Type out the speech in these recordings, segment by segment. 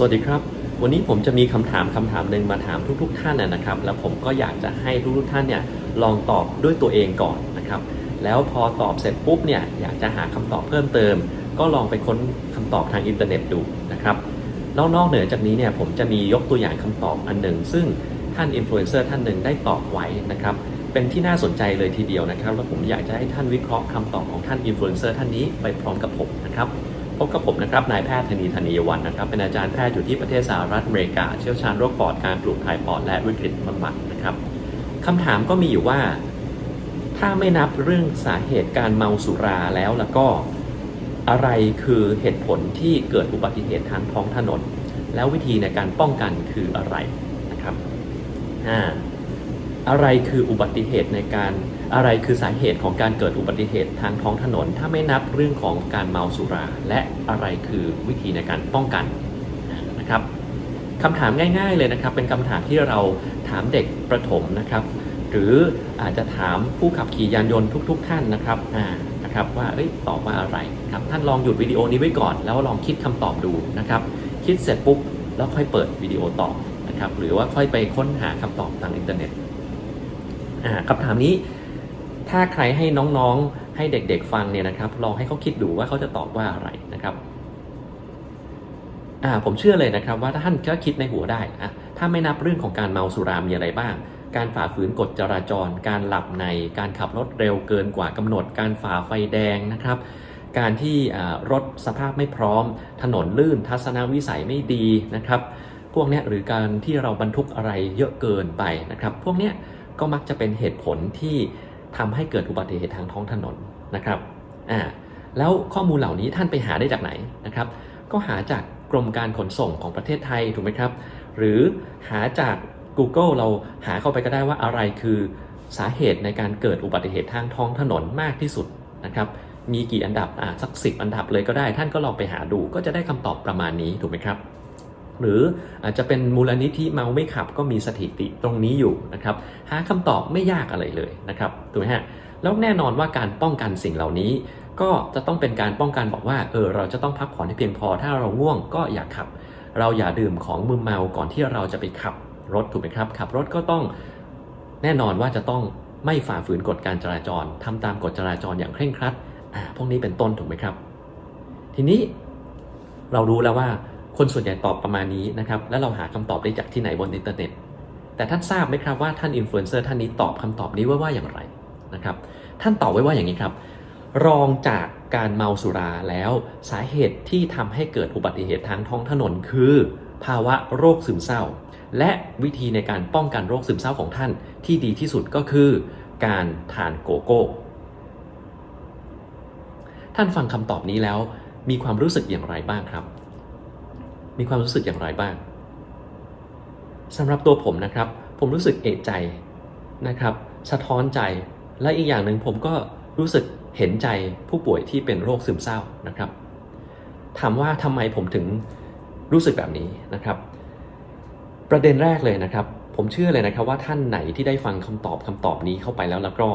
สวัสดีครับ วันนี้ผมจะมีคำถามคำถามหนึ่งมาถามทุกๆท่านนะครับ แล้วผมก็อยากจะให้ทุกๆท่านเนี่ยลองตอบด้วยตัวเองก่อนนะครับ แล้วพอตอบเสร็จปุ๊บเนี่ยอยากจะหาคำตอบเพิ่มเติม ก็ลองไปค้นคำตอบทางอินเทอร์เน็ตดูนะครับแล้วนอกเหนือจากนี้เนี่ยผมจะมียกตัวอย่างคำตอบอันหนึ่ง ซึ่งท่านอินฟลูเอนเซอร์ท่านหนึ่งได้ตอบไว้นะครับ เป็นที่น่าสนใจเลยทีเดียวนะครับ แล้วผมอยากจะให้ท่านวิเคราะห์คำตอบของท่านอินฟลูเอนเซอร์ท่านนี้ไปพร้อมกับผมนะครับ พบกับผมนะครับนายแพทย์ธนีธนียวันนะครับ เป็นอาจารย์แพทย์อยู่ที่ประเทศสหรัฐอเมริกา เชี่ยวชาญโรคปอดการปลูกถ่ายปอดและวิกฤตบำบัดนะครับคำถามก็มีอยู่ว่า ถ้าไม่นับเรื่องสาเหตุการเมาสุราแล้วแล้วก็อะไรคือเหตุผลที่เกิดอุบัติเหตุทางท้องถนน แล้ววิธีในการป้องกันคืออะไรนะครับอ่าอะไรคืออุบัติเหตุในการ อะไรคือสาเหตุของการเกิดอุบัติเหตุทางท้องถนน ถ้าไม่นับเรื่องของการเมาสุรา และอะไรคือวิธีในการป้องกันนะครับคำถามง่าย ๆเลยนะครับ เป็นคำถามที่เราถามเด็กประถมนะครับ หรืออาจจะถามผู้ขับขี่ยานยนต์ทุก ๆ ท่านนะครับอ่านะครับว่าเอ้ยตอบว่าอะไรครับท่านลองหยุดวิดีโอนี้ไว้ก่อน แล้วลองคิดคำตอบดูนะครับ คิดเสร็จปุ๊บแล้วค่อยเปิดวิดีโอต่อนะครับ หรือว่าค่อยไปค้นหาคำตอบทางอินเทอร์เน็ตอ่าคำถามนี้ ถ้าใครให้น้องๆ ให้เด็กๆฟังเนี่ยนะครับ ลองให้เขาคิดดูว่าเขาจะตอบว่าอะไรนะครับอ่าผมเชื่อเลยนะครับว่าถ้าท่านก็คิดในหัวได้อะถ้าไม่นับเรื่องของการเมาสุรามีอะไรบ้าง การฝ่าฝืนกฎจราจร การหลับใน การขับรถเร็วเกินกว่ากำหนด การฝ่าไฟแดงนะครับ การที่รถสภาพไม่พร้อม ถนนลื่นทัศนวิสัยไม่ดีนะครับ พวกเนี้ยหรือการที่เราบรรทุกอะไรเยอะเกินไปนะครับ พวกเนี้ยก็มักจะเป็นเหตุผลที่ ทำให้เกิดอุบัติเหตุทางท้องถนนนะครับอ่าแล้วข้อมูลเหล่านี้ท่านไปหาได้จากไหนนะครับ ก็หาจากกรมการขนส่งของประเทศไทยถูกไหมครับ หรือหาจาก Google เราหาเข้าไปก็ได้ว่าอะไรคือสาเหตุในการเกิดอุบัติเหตุทางท้องถนนมากที่สุดนะครับ มีกี่อันดับอ่าสักสิอันดับเลยก็ได้ ท่านก็ลองไปหาดูก็จะได้คำตอบประมาณนี้ถูกไหมครับ หรืออาจจะเป็นมูลนิธิเมาไม่ขับก็มีสถิติตรงนี้อยู่นะครับหาคำตอบไม่ยากอะไรเลยนะครับถูกไหมฮะแล้วแน่นอนว่าการป้องกันสิ่งเหล่านี้ ก็จะต้องเป็นการป้องกันบอกว่าเออเราจะต้องพักผ่อนให้เพียงพอถ้าเราง่วงก็อย่าขับ เราอย่าดื่มของมึนเมาก่อนที่เราจะไปขับรถถูกไหมครับขับรถก็ต้องแน่นอนว่าจะต้องไม่ฝ่าฝืนกฎการจราจรทำตามกฎจราจรอย่างเคร่งครัดอ่าพวกนี้เป็นต้นถูกไหมครับ ทีนี้เรารู้แล้วว่า คนส่วนใหญ่ตอบประมาณนี้นะครับ แล้วเราหาคำตอบได้จากที่ไหนบนอินเทอร์เน็ต แต่ท่านทราบไหมครับว่าท่านอินฟลูเอนเซอร์ท่านนี้ตอบคำตอบนี้ว่าว่าอย่างไรนะครับ ท่านตอบไว้ว่าอย่างนี้ครับ รองจากการเมาสุราแล้วสาเหตุที่ทำให้เกิดอุบัติเหตุทางท้องถนนคือ ภาวะโรคซึมเศร้า และวิธีในการป้องกันโรคซึมเศร้าของท่าน ที่ดีที่สุดก็คือ การทานโกโก้ ท่านฟังคำตอบนี้แล้วมีความรู้สึกอย่างไรบ้างครับ มีความรู้สึกอย่างไรบ้างสำหรับตัวผมนะครับ ผมรู้สึกเอะใจนะครับ สะท้อนใจและอีกอย่างหนึ่งผมก็รู้สึกเห็นใจผู้ป่วยที่เป็นโรคซึมเศร้านะครับ ถามว่าทำไมผมถึงรู้สึกแบบนี้นะครับ ประเด็นแรกเลยนะครับ ผมเชื่อเลยนะครับว่าท่านไหนที่ได้ฟังคำตอบคำตอบนี้เข้าไปแล้วแล้วก็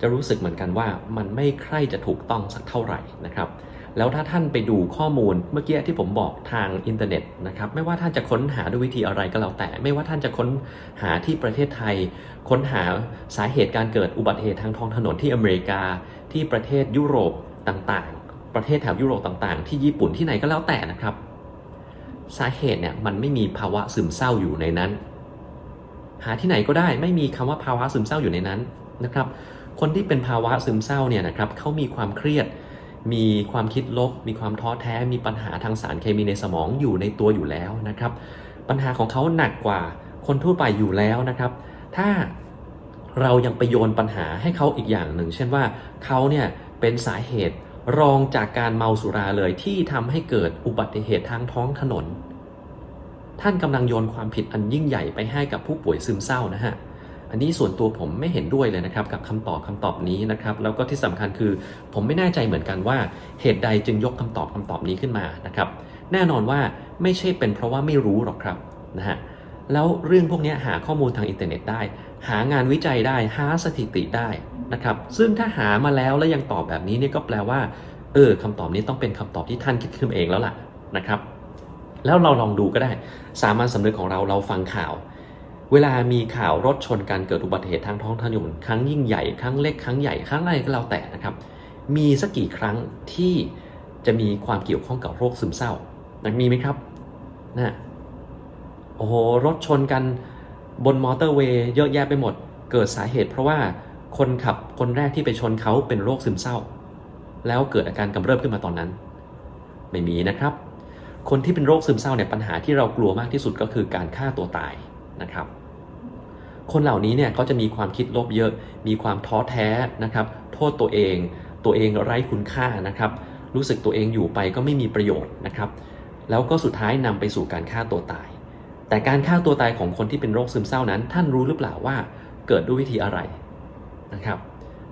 จะรู้สึกเหมือนกันว่ามันไม่ใคร่จะถูกต้องสักเท่าไหร่นะครับ แล้วถ้าท่านไปดูข้อมูลเมื่อกี้ที่ผมบอกทางอินเทอร์เน็ตนะครับไม่ว่าท่านจะค้นหาด้วยวิธีอะไรก็แล้วแต่ ไม่ว่าท่านจะค้นหาที่ประเทศไทย ค้นหาสาเหตุการเกิดอุบัติเหตุทางท้องถนนที่อเมริกา ที่ประเทศยุโรปต่างๆ ประเทศแถบยุโรปต่างๆ ที่ญี่ปุ่นที่ไหนก็แล้วแต่นะครับ สาเหตุเนี่ยมันไม่มีภาวะซึมเศร้าอยู่ในนั้น หาที่ไหนก็ได้ไม่มีคำว่าภาวะซึมเศร้าอยู่ในนั้นนะครับ คนที่เป็นภาวะซึมเศร้าเนี่ยนะครับเขามีความเครียด มีความคิดลบ มีความท้อแท้ มีปัญหาทางสารเคมีในสมองอยู่ในตัวอยู่แล้วนะครับ ปัญหาของเขาหนักกว่าคนทั่วไปอยู่แล้วนะครับ ถ้าเรายังไปโยนปัญหาให้เขาอีกอย่างหนึ่ง เช่นว่าเขาเนี่ยเป็นสาเหตุรองจากการเมาสุราเลยที่ทำให้เกิดอุบัติเหตุทางท้องถนน ท่านกำลังโยนความผิดอันยิ่งใหญ่ไปให้กับผู้ป่วยซึมเศร้านะฮะ อันนี้ส่วนตัวผมไม่เห็นด้วยเลยนะครับกับคำตอบคำตอบนี้นะครับแล้วก็ที่สำคัญคือผมไม่แน่ใจเหมือนกันว่าเหตุใดจึงยกคำตอบคำตอบนี้ขึ้นมานะครับแน่นอนว่าไม่ใช่เป็นเพราะว่าไม่รู้หรอกครับนะฮะแล้วเรื่องพวกนี้หาข้อมูลทางอินเทอร์เน็ตได้ หางานวิจัยได้ หาสถิติได้นะครับซึ่งถ้าหามาแล้วแล้วยังตอบแบบนี้เนี่ยก็แปลว่าเออคำตอบนี้ต้องเป็นคำตอบที่ท่านคิดขึ้นเองแล้วล่ะนะครับ แล้วเราลองดูก็ได้ สามัญสำนึกของเราเราฟังข่าว เวลามีข่าวรถชนการเกิดอุบัติเหตุทางท้องถนนครั้งยิ่งใหญ่ครั้งเล็กครั้งใหญ่ครั้งอะไรก็แล้วแต่นะครับ มีสักกี่ครั้งที่จะมีความเกี่ยวข้องกับโรคซึมเศร้านะมีไหมครับนะโอ้โหรถชนกันบนมอเตอร์เวย์เยอะแยะไปหมด เกิดสาเหตุเพราะว่าคนขับคนแรกที่ไปชนเขาเป็นโรคซึมเศร้า แล้วเกิดอาการกำเริบขึ้นมาตอนนั้น ไม่มีนะครับ คนที่เป็นโรคซึมเศร้าเนี่ยปัญหาที่เรากลัวมากที่สุดก็คือการฆ่าตัวตาย นะครับ คนเหล่านี้เนี่ยเขาจะมีความคิดลบเยอะ มีความท้อแท้นะครับ โทษตัวเอง ตัวเองไร้คุณค่านะครับ รู้สึกตัวเองอยู่ไปก็ไม่มีประโยชน์นะครับ แล้วก็สุดท้ายนำไปสู่การฆ่าตัวตาย แต่การฆ่าตัวตายของคนที่เป็นโรคซึมเศร้านั้น ท่านรู้หรือเปล่าว่าเกิดด้วยวิธีอะไรนะครับ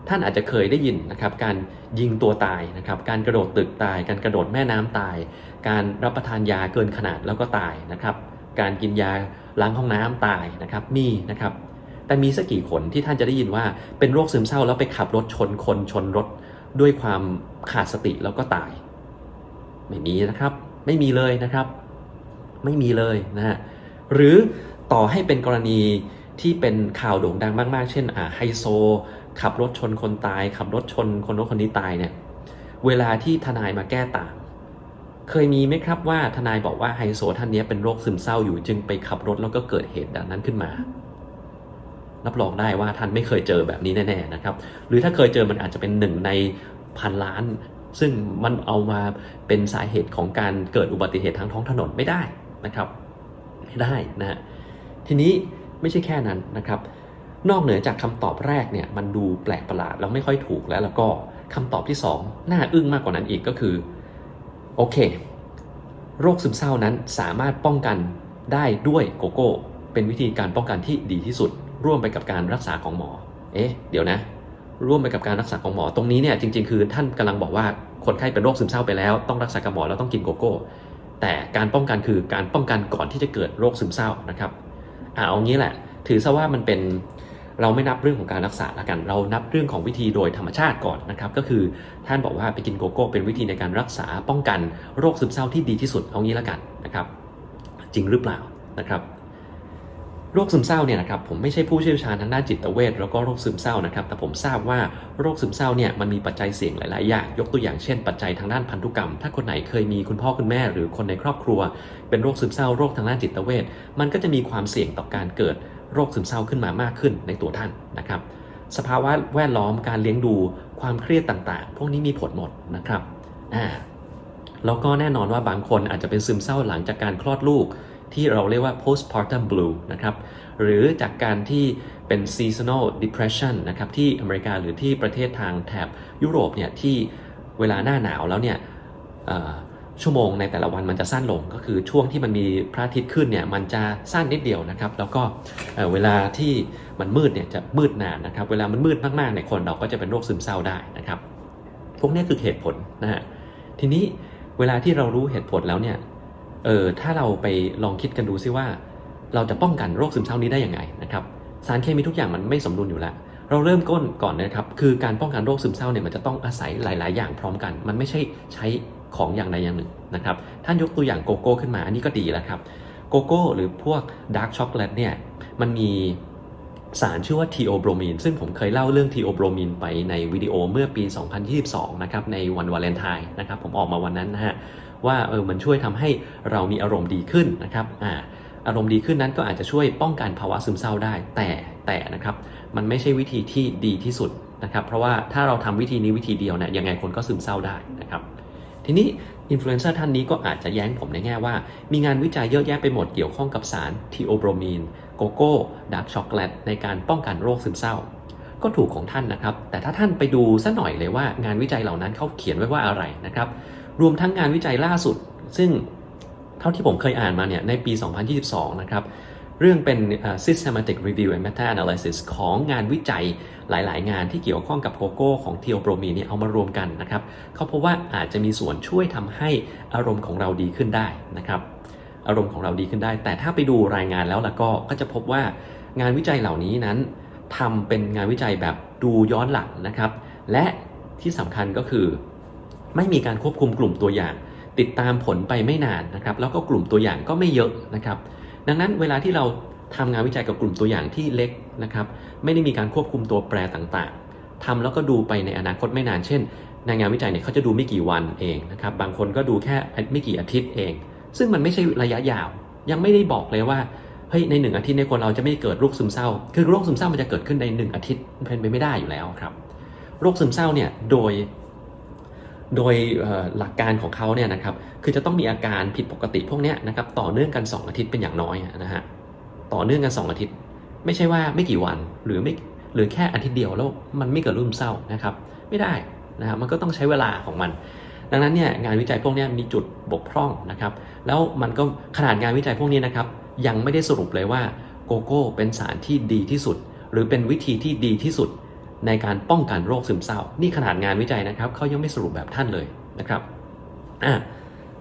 ท่านอาจจะเคยได้ยินนะครับ การยิงตัวตายนะครับ การกระโดดตึกตาย การกระโดดแม่น้ำตาย การรับประทานยาเกินขนาดแล้วก็ตายนะครับ การกินยา ล้างห้องน้ำตายนะครับมีนะครับแต่มีสักกี่คนที่ท่านจะได้ยินว่าเป็นโรคซึมเศร้าแล้วไปขับรถชนคนชนรถด้วยความขาดสติแล้วก็ตาย ไม่มีนะครับ ไม่มีเลยนะครับ ไม่มีเลยนะฮะหรือต่อให้เป็นกรณีที่เป็นข่าวโด่งดังมาก ๆ เช่นอ่าไฮโซ ขับรถชนคนตาย ขับรถชนคนโน้นคนนี้ตายเนี่ยเวลาที่ทนายมาแก้ต่าง เคยมีไหมครับว่าทนายบอกว่าไฮโซท่านนี้เป็นโรคซึมเศร้าอยู่จึงไปขับรถแล้วก็เกิดเหตุดังนั้นขึ้นมารับรองได้ว่าท่านไม่เคยเจอแบบนี้แน่ๆนะครับ หรือถ้าเคยเจอมันอาจจะเป็นหนึ่งในพันล้าน ซึ่งมันเอามาเป็นสาเหตุของการเกิดอุบัติเหตุทางท้องถนนไม่ได้นะครับไม่ได้นะฮะทีนี้ไม่ใช่แค่นั้นนะครับ นอกเหนือจากคำตอบแรกเนี่ยมันดูแปลกประหลาดแล้วไม่ค่อยถูกแล้วแล้วก็คำตอบที่สองน่าอึ้งมากกว่านั้นอีกก็คือ โอเค โรคซึมเศร้านั้นสามารถป้องกันได้ด้วยโกโก้ เป็นวิธีการป้องกันที่ดีที่สุด ร่วมไปกับการรักษาของหมอ เอ๊ะ เดี๋ยวนะ ร่วมไปกับการรักษาของหมอ ตรงนี้เนี่ยจริง ๆ คือท่านกำลังบอกว่าคนไข้เป็นโรคซึมเศร้าไปแล้ว ต้องรักษากับหมอแล้วต้องกินโกโก้ แต่การป้องกันคือการป้องกันก่อนที่จะเกิดโรคซึมเศร้านะครับอ่าเอางี้แหละ ถือซะว่ามันเป็น เราไม่นับเรื่องของการรักษาละกัน เรานับเรื่องของวิธีโดยธรรมชาติก่อนนะครับ ก็คือท่านบอกว่าไปกินโกโก้เป็นวิธีในการรักษาป้องกันโรคซึมเศร้าที่ดีที่สุดเอางี้ละกันนะครับ จริงหรือเปล่านะครับโรคซึมเศร้าเนี่ยนะครับผมไม่ใช่ผู้เชี่ยวชาญทางด้านจิตเวชแล้วก็โรคซึมเศร้านะครับ แต่ผมทราบว่าโรคซึมเศร้าเนี่ยมันมีปัจจัยเสี่ยงหลาย ๆ อย่าง ยกตัวอย่างเช่นปัจจัยทางด้านพันธุกรรม ถ้าคนไหนเคยมีคุณพ่อคุณแม่ หรือคนในครอบครัว เป็นโรคซึมเศร้าโรคทางด้านจิตเวชมันก็จะมีความเสี่ยงต่อการเกิด โรคซึมเศร้าขึ้นมามากขึ้นในตัวท่านนะครับ สภาวะแวดล้อมการเลี้ยงดูความเครียดต่างๆ พวกนี้มีผลหมดนะครับอ่าแล้วก็แน่นอนว่าบางคนอาจจะเป็นซึมเศร้าหลังจากการคลอดลูก ที่เราเรียกว่า postpartum blue นะครับ หรือจากการที่เป็น seasonal depression นะครับ ที่อเมริกาหรือที่ประเทศทางแถบยุโรปเนี่ยที่เวลาหน้าหนาวแล้วเนี่ย ชั่วโมงในแต่ละวันมันจะสั้นลงก็คือช่วงที่มันมีพระอาทิตย์ขึ้นเนี่ยมันจะสั้นนิดเดียวนะครับ แล้วก็เเวลาที่มันมืดเนี่ยจะมืดนานนะครับ เวลามันมืดมากๆเนี่ยคนเราก็จะเป็นโรคซึมเศร้าได้นะครับ พวกนี้คือเหตุผลนะฮะทีนี้เวลาที่เรารู้เหตุผลแล้วเนี่ยเออถ้าเราไปลองคิดกันดูซิว่า เราจะป้องกันโรคซึมเศร้านี้ได้ยังไงนะครับสารเคมีทุกอย่างมันไม่สมดุลอยู่แล้วเราเริ่มก้นก่อนนะครับ คือการป้องกันโรคซึมเศร้าเนี่ยมันจะต้องอาศัยหลาย ๆ อย่างพร้อมกัน มันไม่ใช่ใช้ ของอย่างใดอย่างหนึ่งนะครับท่านยกตัวอย่างโกโก้ขึ้นมาอันนี้ก็ดีแล้วครับโกโก้หรือพวกดาร์กช็อกโกแลตเนี่ยมันมีสารชื่อว่าทีโอโบรมีนซึ่งผมเคยเล่าเรื่องทีโอโบรมีนไปในวิดีโอเมื่อปี 2022 นะครับในวันวาเลนไทน์นะครับผมออกมาวันนั้นนะฮะว่าเออมันช่วยทำให้เรามีอารมณ์ดีขึ้นนะครับอ่าอารมณ์ดีขึ้นนั้นก็อาจจะช่วยป้องกันภาวะซึมเศร้าได้ แต่แต่นะครับมันไม่ใช่วิธีที่ดีที่สุดนะครับเพราะว่าถ้าเราทำวิธีนี้วิธีเดียวเนี่ยยังไงคนก็ซึมเศร้าได้นะครับ ทีนี้อินฟลูเอนเซอร์ท่านนี้ก็อาจจะแย้งผมในแง่ว่า มีงานวิจัยเยอะแยะไปหมดเกี่ยวข้องกับสารทีโอโบรมีนโกโก้ดาร์กช็อกโกแลตในการป้องกันโรคซึมเศร้า ก็ถูกของท่านนะครับ แต่ถ้าท่านไปดูสัหน่อยเลยว่างานวิจัยเหล่านั้นเขาเขียนไว้ว่าอะไรนะครับ รวมทั้งงานวิจัยล่าสุด ซึ่งเท่าที่ผมเคยอ่านมาเนี่ยในปี 2022 นะครับ เรื่องเป็น uh, systematic review and meta analysis ของงานวิจัยหลาย ๆ งานที่เกี่ยวข้องกับโกโก้ของเทีโอโบรมีนเนี่ยเอามารวมกันนะครับเขาพบว่าอาจจะมีส่วนช่วยทำให้อารมณ์ของเราดีขึ้นได้นะครับ อารมณ์ของเราดีขึ้นได้ แต่ถ้าไปดูรายงานแล้วล่ะก็ก็จะพบว่างานวิจัยเหล่านี้นั้นทำเป็นงานวิจัยแบบดูย้อนหลังนะครับ และที่สำคัญก็คือ ไม่มีการควบคุมกลุ่มตัวอย่าง ติดตามผลไปไม่นานนะครับ แล้วก็กลุ่มตัวอย่างก็ไม่เยอะนะครับ ดังนั้นเวลาที่เราทำงานวิจัยกับกลุ่มตัวอย่างที่เล็กนะครับไม่ได้มีการควบคุมตัวแปรต่างๆทำแล้วก็ดูไปในอนาคตไม่นานเช่นในงานวิจัยเนี่ยเขาจะดูไม่กี่วันเองนะครับบางคนก็ดูแค่ไม่กี่อาทิตย์เอง ซึ่งมันไม่ใช่ระยะยาว ยังไม่ได้บอกเลยว่าเฮ้ยในหนึ่งอาทิตย์ในคนเราจะไม่เกิดโรคซึมเศร้า คือโรคซึมเศร้ามันจะเกิดขึ้นในหนึ่งอาทิตย์เป็นไปไม่ได้อยู่แล้วครับ โรคซึมเศร้าเนี่ยโดย โดยหลักการของเขาเนี่ยนะครับคือจะต้องมีอาการผิดปกติพวกนี้นะครับต่อเนื่องกัน 2 อาทิตย์เป็นอย่างน้อยนะฮะต่อเนื่องกัน 2 อาทิตย์ ไม่ใช่ว่าไม่กี่วันหรือไม่หรือแค่อาทิตย์เดียวแล้วมันไม่เกิดรคซึมเศร้านะครับไม่ได้นะครับมันก็ต้องใช้เวลาของมัน ดังนั้นเนี่ยงานวิจัยพวกนี้มีจุดบกพร่องนะครับแล้วมันก็ขนาดงานวิจัยพวกนี้นะครับยังไม่ได้สรุปเลยว่าโกโก้เป็นสารที่ดีที่สุด หรือเป็นวิธีที่ดีที่สุด ในการป้องกันโรคซึมเศร้า นี่ขนาดงานวิจัยนะครับเขายังไม่สรุปแบบท่านเลยนะครับอะ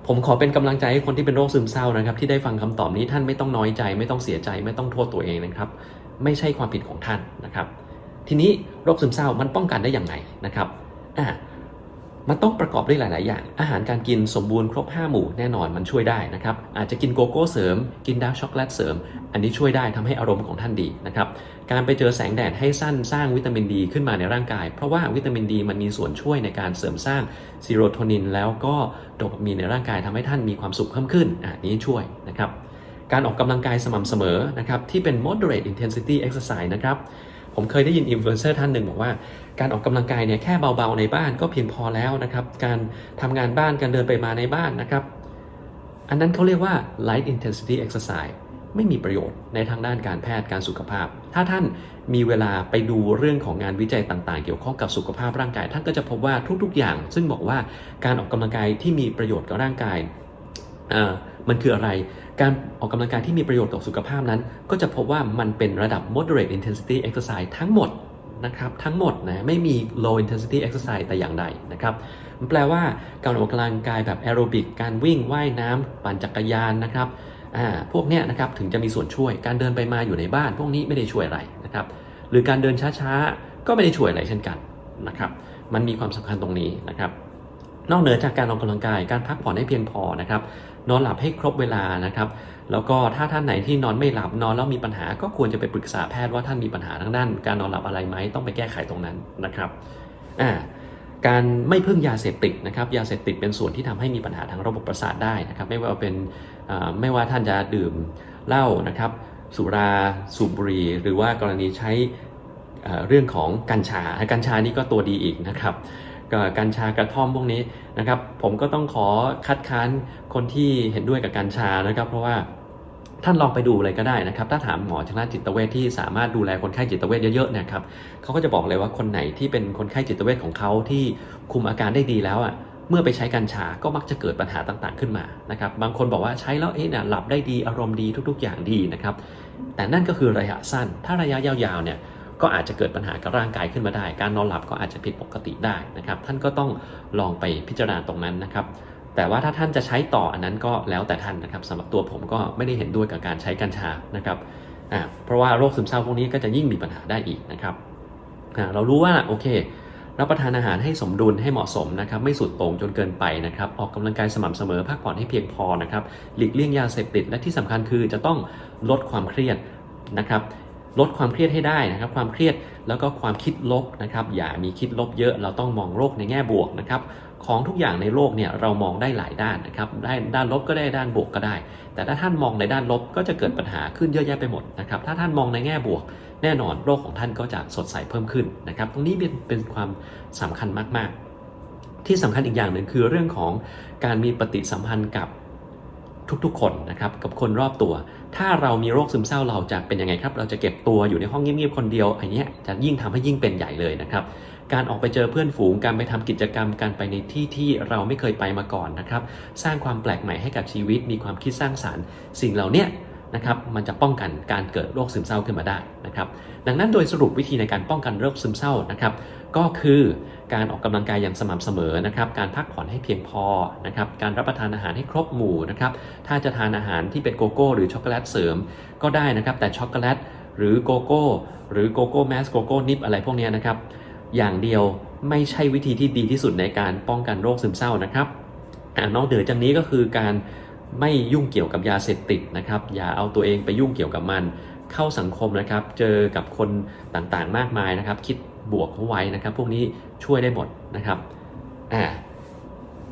ผมขอเป็นกำลังใจให้คนที่เป็นโรคซึมเศร้านะครับ ที่ได้ฟังคำตอบนี้ท่านไม่ต้องน้อยใจ ไม่ต้องเสียใจ ไม่ต้องโทษตัวเองนะครับ ไม่ใช่ความผิดของท่านนะครับ ทีนี้โรคซึมเศร้ามันป้องกันได้อย่างไรนะครับอะ มันต้องประกอบด้วยหลาย ๆ อย่าง อาหารการกินสมบูรณ์ครบ 5 หมู่แน่นอนมันช่วยได้นะครับ อาจจะกินโกโก้เสริม กินดาร์กช็อกโกแลตเสริม อันนี้ช่วยได้ทำให้อารมณ์ของท่านดีนะครับ การไปเจอแสงแดดให้สั้นสร้างวิตามินดีขึ้นมาในร่างกาย เพราะว่าวิตามินดีมันมีส่วนช่วยในการเสริมสร้างซีโรโทนิน แล้วก็โดปามีนในร่างกายทำให้ท่านมีความสุขเพิ่มขึ้นอะนี้ช่วยนะครับ การออกกำลังกายสม่ำเสมอนะครับที่เป็น moderate intensity exercise นะครับ ผมเคยได้ยินอินฟลูเอนเซอร์ท่านหนึ่งบอกว่าการออกกำลังกายเนี่ยแค่เบาๆในบ้านก็เพียงพอแล้วนะครับ การทำงานบ้านการเดินไปมาในบ้านนะครับ อันนั้นเขาเรียกว่า light intensity exercise ไม่มีประโยชน์ในทางด้านการแพทย์การสุขภาพ ถ้าท่านมีเวลาไปดูเรื่องของงานวิจัยต่างๆ เกี่ยวข้องกับสุขภาพร่างกาย ท่านก็จะพบว่าทุกๆอย่าง ซึ่งบอกว่าการออกกำลังกายที่มีประโยชน์กับร่างกายอ่า มันคืออะไร การออกกำลังกายที่มีประโยชน์ต่อสุขภาพนั้น ก็จะพบว่ามันเป็นระดับ moderate intensity exercise ทั้งหมดนะครับทั้งหมดนะไม่มี low intensity exercise แต่อย่างใดนะครับมันแปลว่าการออกกำลังกายแบบแอโรบิกการวิ่งว่ายน้ำปั่นจักรยานนะครับอ่าพวกเนี้ยนะครับถึงจะมีส่วนช่วยการเดินไปมาอยู่ในบ้าน พวกนี้ไม่ได้ช่วยอะไรนะครับหรือการเดินช้าๆ ก็ไม่ได้ช่วยอะไรเช่นกันนะครับมันมีความสำคัญตรงนี้นะครับนอกเหนือจากการออกกำลังกายการพักผ่อนให้เพียงพอนะครับ นอนหลับให้ครบเวลานะครับ แล้วก็ถ้าท่านไหนที่นอนไม่หลับนอนแล้วมีปัญหาก็ควรจะไปปรึกษาแพทย์ว่าท่านมีปัญหาทางด้านการนอนหลับอะไรไหมต้องไปแก้ไขตรงนั้นนะครับอ่าการไม่พึ่งยาเสพติดนะครับยาเสพติดเป็นส่วนที่ทำให้มีปัญหาทางระบบประสาทได้นะครับไม่ว่าเป็นไม่ว่าท่านจะดื่มเหล้านะครับสุราสูบบุหรี่หรือว่ากรณีใช้เรื่องของกัญชา กัญชานี่ก็ตัวดีอีกนะครับ ก็กัญชากระท่อมพวกนี้นะครับ ผมก็ต้องขอคัดค้านคนที่เห็นด้วยกับกัญชานะครับ เพราะว่าท่านลองไปดูเลยก็ได้นะครับ ถ้าถามหมอทางด้านจิตเวชที่สามารถดูแลคนไข้จิตเวชเยอะๆนะครับเขาก็จะบอกเลยว่าคนไหนที่เป็นคนไข้จิตเวชของเขาที่คุมอาการได้ดีแล้วอะเมื่อไปใช้กัญชาก็มักจะเกิดปัญหาต่างๆขึ้นมานะครับ บางคนบอกว่าใช้แล้วเอ๊ะเนี่ยหลับได้ดีอารมณ์ดีทุก ๆ อย่างดีนะครับ แต่นั่นก็คือระยะสั้น ถ้าระยะยาวๆเนี่ย ก็อาจจะเกิดปัญหากับร่างกายขึ้นมาได้ การนอนหลับก็อาจจะผิดปกติได้นะครับ ท่านก็ต้องลองไปพิจารณาตรงนั้นนะครับแต่ว่าถ้าท่านจะใช้ต่ออันนั้นก็แล้วแต่ท่านนะครับสำหรับตัวผมก็ไม่ได้เห็นด้วยกับการใช้กัญชานะครับอ่าเพราะว่าโรคซึมเศร้าพวกนี้ก็จะยิ่งมีปัญหาได้อีกนะครับอ่าเรารู้ว่าโอเค รับประทานอาหารให้สมดุลให้เหมาะสมนะครับ ไม่สุดโต่งจนเกินไปนะครับ ออกกำลังกายสม่ำเสมอพักผ่อนให้เพียงพอนะครับ หลีกเลี่ยงยาเสพติดและที่สำคัญคือจะต้องลดความเครียดนะครับ ลดความเครียดให้ได้นะครับ ความเครียดแล้วก็ความคิดลบนะครับ อย่ามีคิดลบเยอะ เราต้องมองโลกในแง่บวกนะครับ ของทุกอย่างในโลกเนี่ยเรามองได้หลายด้านนะครับ ได้ด้านลบก็ได้ด้านบวกก็ได้ แต่ถ้าท่านมองในด้านลบก็จะเกิดปัญหาขึ้นเยอะแยะไปหมดนะครับ ถ้าท่านมองในแง่บวก แน่นอนโลกของท่านก็จะสดใสเพิ่มขึ้นนะครับ ตรงนี้เป็นเป็นความสำคัญมาก ๆ ที่สำคัญอีกอย่างหนึ่งคือเรื่องของการมีปฏิสัมพันธ์กับ ทุกๆ คนนะครับกับคนรอบตัว ถ้าเรามีโรคซึมเศร้าเราจะเป็นยังไงครับ เราจะเก็บตัวอยู่ในห้องเงียบๆคนเดียวอันนี้จะยิ่งทำให้ยิ่งเป็นใหญ่เลยนะครับการออกไปเจอเพื่อนฝูง การไปทำกิจกรรม การไปในที่ที่เราไม่เคยไปมาก่อนนะครับ สร้างความแปลกใหม่ให้กับชีวิต มีความคิดสร้างสารรค์ สิ่งเหล่านี้นะครับมันจะป้องกันการเกิดโรคซึมเศร้าขึ้นมาได้นะครับ ดังนั้นโดยสรุปวิธีในการป้องกันโรคซึมเศร้านะครับ ก็คือ การออกกำลังกายอย่างสม่ำเสมอนะครับ การพักผ่อนให้เพียงพอนะครับ การรับประทานอาหารให้ครบหมู่นะครับ ถ้าจะทานอาหารที่เป็นโกโก้ หรือช็อกโกแลตเสริมก็ได้นะครับ แต่ช็อกโกแลตหรือโกโก้หรือโกโก้แมสโกโก้นิปอะไรพวกนี้นะครับ อย่างเดียวไม่ใช่วิธีที่ดีที่สุดในการป้องกันโรคซึมเศร้านะครับอ่านอกเหนือจากนี้ก็คือการไม่ยุ่งเกี่ยวกับยาเสพติดนะครับ อย่าเอาตัวเองไปยุ่งเกี่ยวกับมัน เข้าสังคมนะครับ เจอกับคนต่างๆ มากมายนะครับ คิด บวกเข้าไว้นะครับ พวกนี้ช่วยได้หมดนะครับอ่า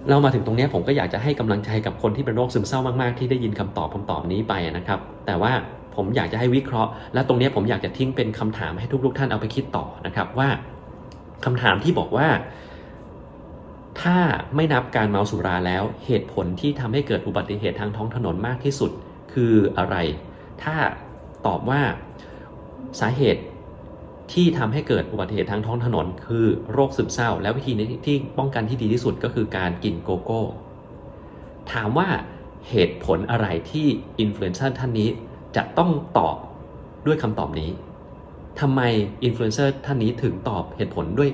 เรามาถึงตรงนี้ผมก็อยากจะให้กำลังใจกับคนที่เป็นโรคซึมเศร้ามากๆ ที่ได้ยินคำตอบคำตอบนี้ไปนะครับ แต่ว่าผมอยากจะให้วิเคราะห์ และตรงนี้ผมอยากจะทิ้งเป็นคำถามให้ทุกๆ ท่านเอาไปคิดต่อนะครับว่าคำถามที่บอกว่า ถ้าไม่นับการเมาสุราแล้ว เหตุผลที่ทำให้เกิดอุบัติเหตุทางท้องถนนมากที่สุด คืออะไร ถ้าตอบว่าสาเหตุ ที่ทำให้เกิดอุบัติเหตุทางท้องถนน คือโรคซึมเศร้า และวิธีที่ป้องกันที่ดีที่สุดก็คือการกินโกโก้ ถามว่าเหตุผลอะไรที่อินฟลูเอนเซอร์ท่านนี้จะต้องตอบด้วยคำตอบนี้ทำไมอินฟลูเอนเซอร์ท่านนี้ถึงตอบเหตุผลด้วย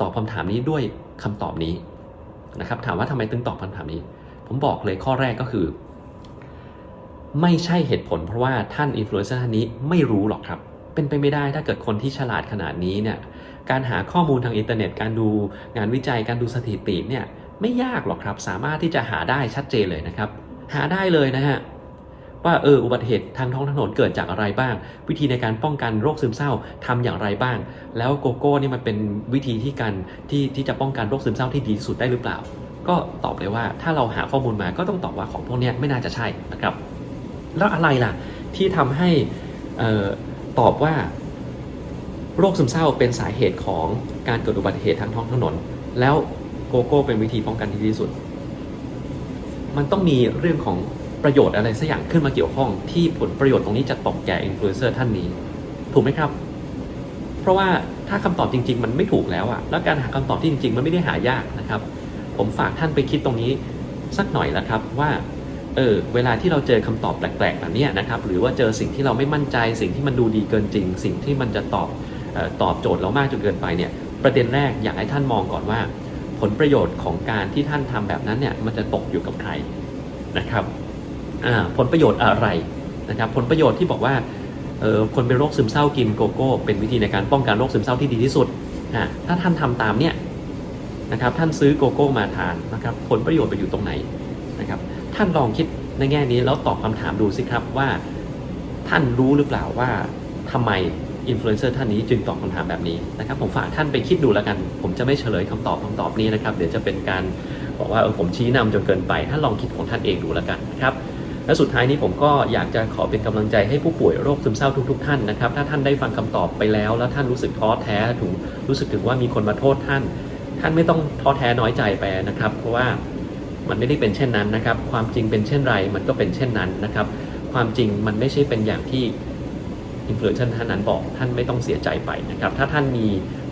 ตอบคำถามนี้ด้วยคำตอบนี้นะครับ ถามว่าทำไมถึงตอบคำถามนี้ ผมบอกเลยข้อแรกก็คือ ไม่ใช่เหตุผลเพราะว่าท่านอินฟลูเอนเซอร์ท่านนี้ไม่รู้หรอกครับ เป็นไปไม่ได้ถ้าเกิดคนที่ฉลาดขนาดนี้เนี่ยการหาข้อมูลทางอินเทอร์เน็ต การดูงานวิจัยการดูสถิติเนี่ยไม่ยากหรอกครับ สามารถที่จะหาได้ชัดเจนเลยนะครับ หาได้เลยนะฮะว่าเอออุบัติเหตุทางท้องถนนเกิดจากอะไรบ้าง วิธีในการป้องกันโรคซึมเศร้าทำอย่างไรบ้าง แล้วโกโก้นี่มันเป็นวิธีที่การที่ที่จะป้องกันโรคซึมเศร้าที่ดีที่สุดได้หรือเปล่า ก็ตอบเลยว่าถ้าเราหาข้อมูลมาก็ต้องตอบว่าของพวกนี้ไม่น่าจะใช่นะครับ แล้วอะไรล่ะที่ทำให้อ่อ ตอบว่า โรคซึมเศร้าเป็นสาเหตุของการเกิดอุบัติเหตุทางท้องถนน แล้วโกโก้เป็นวิธีป้องกันที่ดีที่สุด มันต้องมีเรื่องของประโยชน์อะไรสักอย่างขึ้นมาเกี่ยวข้อง ที่ผลประโยชน์ตรงนี้จะตกแก่อินฟลูเอนเซอร์ท่านนี้ ถูกไหมครับ เพราะว่าถ้าคำตอบจริง ๆ มันไม่ถูกแล้วอะแล้วการหาคำตอบที่จริง ๆ มันไม่ได้หายากนะครับ ผมฝากท่านไปคิดตรงนี้สักหน่อยละครับว่า เออเวลาที่เราเจอคำตอบแปลกๆแบบนี้นะครับหรือว่าเจอสิ่งที่เราไม่มั่นใจ สิ่งที่มันดูดีเกินจริง สิ่งที่มันจะตอบออตอบโจทย์เรามากจนเกินไปเนี่ยประเด็นแรกอยากให้ท่านมองก่อนว่า ผลประโยชน์ของการที่ท่านทำแบบนั้นเนี่ยมันจะตกอยู่กับใครนะครับผลประโยชน์อะไรนะครับผลประโยชน์ที่บอกว่าออคนเป็นโรคซึมเศร้ากินโกโก้ เป็นวิธีในการป้องกันโรคซึมเศร้าที่ดีที่สุดถ้าท่านทำตามเนี่ยนะครับท่านซื้อโกโก้มาทานนะครับผลประโยชน์ไปอยู่ตรงไหน ท่านลองคิดในแง่นี้แล้วตอบคำถามดูสิครับว่า ท่านรู้หรือเปล่าว่าทำไมอินฟลูเอนเซอร์ท่านนี้จึงตอบคำถามแบบนี้นะครับ ผมฝากท่านไปคิดดูแล้วกัน ผมจะไม่เฉลยคำตอบคำตอบนี้นะครับ เดี๋ยวจะเป็นการบอกว่าเออผมชี้นำจนเกินไปท่านลองคิดของท่านเองดูแล้วกันนะครับและสุดท้ายนี้ผมก็อยากจะขอเป็นกำลังใจให้ผู้ป่วยโรคซึมเศร้าทุกๆท่านนะครับ ถ้าท่านได้ฟังคำตอบไปแล้ว แล้วท่านรู้สึกท้อแท้ถึงรู้สึกถึงว่ามีคนมาโทษท่าน ท่านไม่ต้องท้อแท้น้อยใจไปนะครับ เพราะว่า มันไม่ได้เป็นเช่นนั้นนะครับ ความจริงเป็นเช่นไรมันก็เป็นเช่นนั้นนะครับ ความจริงมันไม่ใช่เป็นอย่างที่อินฟลูเอนเซอร์ท่านนั้นบอกท่านไม่ต้องเสียใจไปนะครับ ถ้าท่านมี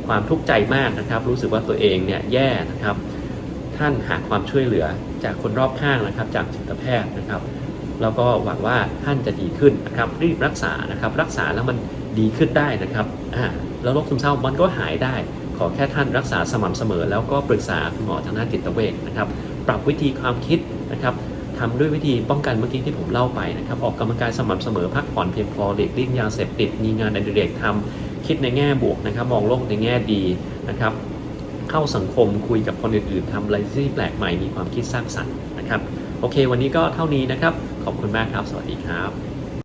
ความทุกข์ใจมากนะครับ รู้สึกว่าตัวเองเนี่ยแย่นะครับ ท่านหาความช่วยเหลือจากคนรอบข้างนะครับ จากจิตแพทย์นะครับแล้วก็หวังว่าท่านจะดีขึ้นนะครับรีบรักษานะครับ รักษาแล้วมันดีขึ้นได้นะครับอ่าแล้วโรคซึมเศร้ามันก็หายได้ ขอแค่ท่านรักษาสม่ำเสมอ แล้วก็ปรึกษาคุณหมอทางด้านจิตเวชนะครับ ปรับวิธีความคิดนะครับทำด้วยวิธีป้องกันเมื่อกี้ที่ผมเล่าไปนะครับออกกำลังกายสม่ำเสมอพักผ่อนเพียงพอหลีกเลี่ยงยาเสพติดมีงานในเด็กทำคิดในแง่บวกนะครับ มองโลกในแง่ดีนะครับ เข้าสังคมคุยกับคนอื่นๆทำอะไรที่แปลกใหม่มีความคิดสร้างสรรค์นะครับ โอเค วันนี้ก็เท่านี้นะครับ ขอบคุณมากครับ สวัสดีครับ